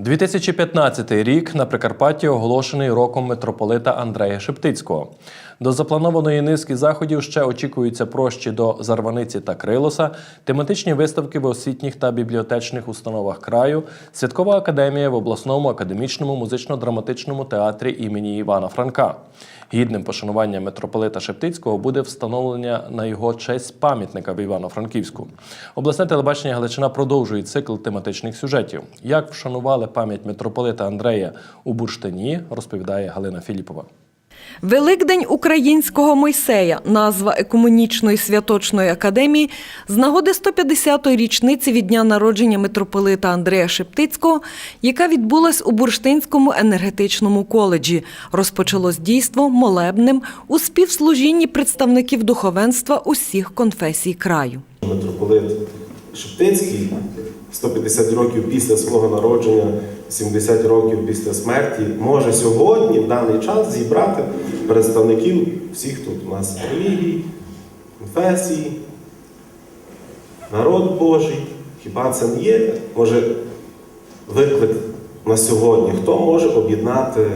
2015 рік на Прикарпатті оголошений роком митрополита Андрея Шептицького. До запланованої низки заходів ще очікуються прощі до Зарваниці та Крилоса, тематичні виставки в освітніх та бібліотечних установах краю, святкова академія в обласному академічному музично-драматичному театрі імені Івана Франка. Гідним пошанування митрополита Шептицького буде встановлення на його честь пам'ятника в Івано-Франківську. Обласне телебачення Галичина продовжує цикл тематичних сюжетів. Як вшанували пам'ять митрополита Андрея у Бурштині, розповідає Галина Філіпова. Великдень українського Мойсея, назва екуменічної святочної академії, з нагоди 150-ї річниці від дня народження митрополита Андрея Шептицького, яка відбулась у Бурштинському енергетичному коледжі. Розпочалось дійство молебним у співслужінні представників духовенства усіх конфесій краю. Митрополит Шептицький 150 років після свого народження, 70 років після смерті, може сьогодні, в даний час, зібрати представників всіх тут у нас релігій, конфесій, народ Божий. Хіба це не є? Може виклик на сьогодні? Хто може об'єднати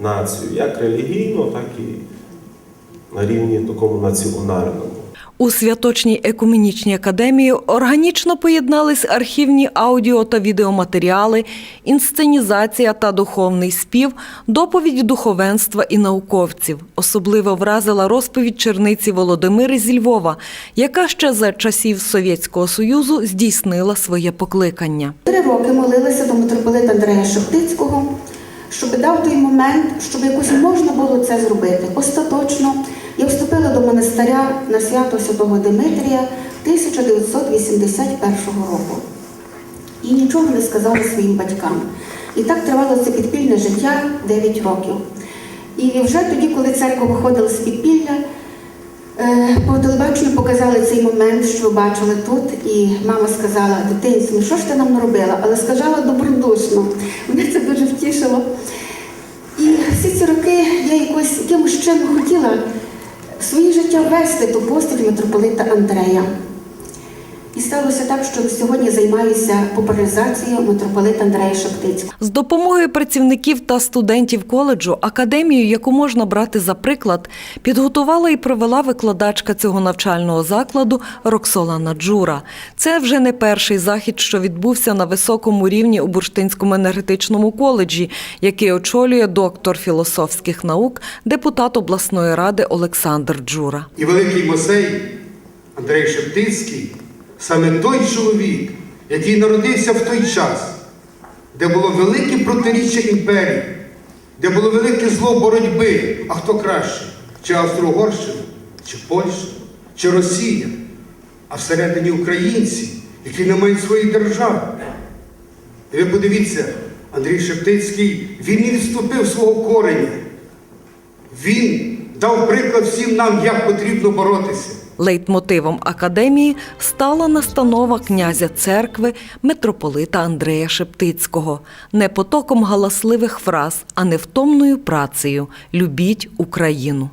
націю як релігійно, так і на рівні такому національному? У святочній екуменічній академії органічно поєднались архівні аудіо та відеоматеріали, інсценізація та духовний спів, доповідь духовенства і науковців. Особливо вразила розповідь черниці Володимири зі Львова, яка ще за часів Совєтського Союзу здійснила своє покликання. Три роки молилася до митрополита Андрея Шептицького, щоб дав той момент, щоб якось можна було це зробити. Остаточно вступила до монастиря на свято Святого Димитрія 1981 року. І нічого не сказала своїм батькам. І так тривало це підпільне життя 9 років. І вже тоді, коли церква виходила з підпілля, Е, По телебаченню показали цей момент, що бачили тут, і мама сказала, дитинці, ну що ж ти нам наробила? Але сказала добродушно. Мене це дуже втішило. І всі ці роки я якось якимось чином хотіла своє життя вести до постаті митрополита Андрея. Сталося так, що сьогодні займаюся популяризацією митрополита Андрея Шептицького. З допомогою працівників та студентів коледжу академію, яку можна брати за приклад, підготувала і провела викладачка цього навчального закладу Роксолана Джура. Це вже не перший захід, що відбувся на високому рівні у Бурштинському енергетичному коледжі, який очолює доктор філософських наук, депутат обласної ради Олександр Джура. І великий Мосей Андрей Шептицький саме той чоловік, який народився в той час, де було велике протиріччя імперії, де було велике зло боротьби. А хто краще? Чи Австро-Угорщина, чи Польща, чи Росія, а всередині українці, які не мають своєї держави. І ви подивіться, Андрій Шептицький, він не відступив свого кореня. Він дав приклад всім нам, як потрібно боротися. Лейтмотивом академії стала настанова князя церкви митрополита Андрея Шептицького не потоком галасливих фраз, а невтомною працею Любіть Україну.